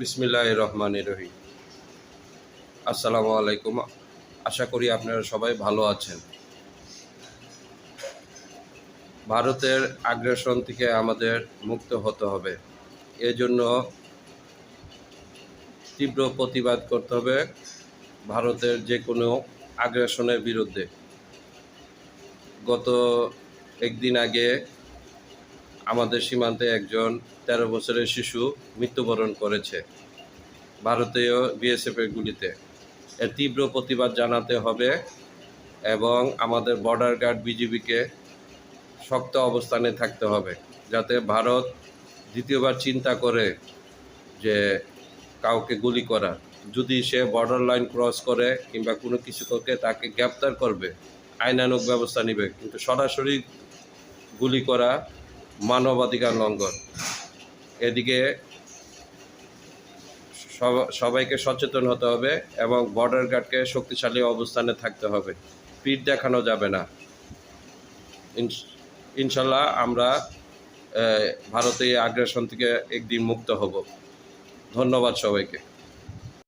বিসমিল্লাহ রহমান রহিম আসসালামু আলাইকুম আশা করি আপনারা সবাই ভালো আছেন। ভারতের আগ্রাসন থেকে আমাদের মুক্ত হতে হবে। এজন্য তীব্র প্রতিবাদ করতে হবে ভারতের যে কোনো আগ্রাসনের বিরুদ্ধে। গত একদিন আগে আমাদের সীমান্তে একজন তেরো বছরের শিশু মৃত্যুবরণ করেছে ভারতীয় বিএসএফের গুলিতে। এর তীব্র প্রতিবাদ জানাতে হবে এবং আমাদের বর্ডার গার্ড বিজিবিকে শক্ত অবস্থানে থাকতে হবে যাতে ভারত দ্বিতীয়বার চিন্তা করে যে কাউকে গুলি করা যদি সে বর্ডার লাইন ক্রস করে কিংবা কোনো কিছু করকে তাকে গ্রেপ্তার করবে আইনানুক ব্যবস্থা নেবে। কিন্তু সরাসরি গুলি করা মানবাধিকার লঙ্ঘন। এদিকে সব- সবাইকে সচেতন হতে হবে এবং বর্ডার গার্ডকে শক্তিশালী অবস্থানে থাকতে হবে। পিঠ দেখানো যাবে না। ইনশাল্লাহ আমরা ভারতে আগ্রাসন থেকে একদিন মুক্ত হব। ধন্যবাদ সবাইকে।